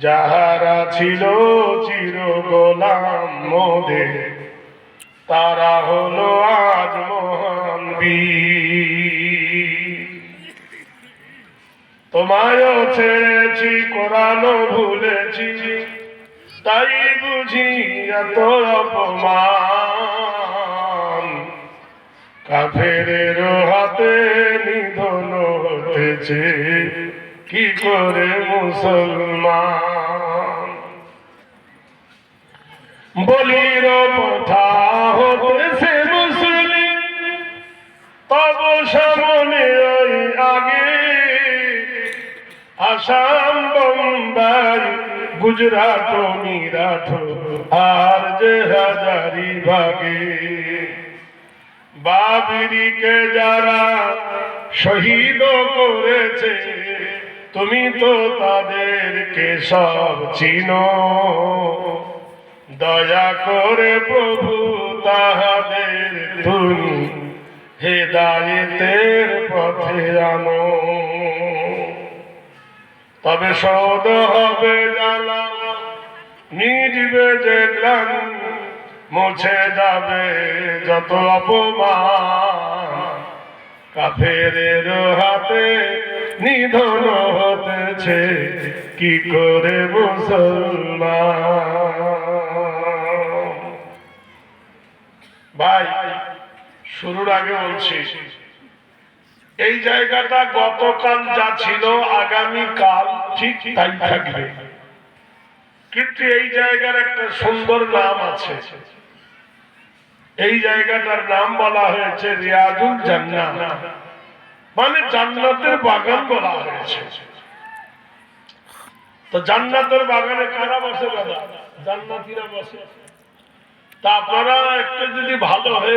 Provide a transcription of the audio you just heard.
যাহারা ছিল চির গোলাম মোদের তারা হলো আজ মহান বীর। তোমায়ও ছেড়েছি, কোরআনও ভুলেছি, তাই বুঝি এত অপমান। কাফের হাতে নিধন হতেছে কি করে মুসলমান? বলির পথা হতেছে মুসলিম, তব সামনে ওই আগে আসাম বোম্বাই, গুজরাট মিরাট আর যে হাজারি ভাগে। বাবরিকে যারা শহীদ করেছে তুমি তো তাদেরকে সব চিনো। দয়া করে প্রভু তাহাদের তুমি হেদায়েতের পথে আনো। তবে সদ হবে জ্বালা মিটবে যে গ্লান, মুছে যাবে যত অপমান। কাফেরের হাতে নিধন হতেছে কি করে মুসলমান? ভাই, শুরুর আগে বলছি, এই জায়গাটা গতকাল যা ছিল আগামী কাল ঠিক তাই থাকবে। কিন্তু এই জায়গার একটা সুন্দর নাম আছে। এই জায়গাটার নাম বলা হয়েছে রিয়াজুল জান্নাত। মানে জান্নাতের বাগান বলা হয়েছে। তো জান্নাতের বাগানে কারা বসে দাদা জান্নাতিরা বসে। তা আপনারা একটু যদি ভালো হয়ে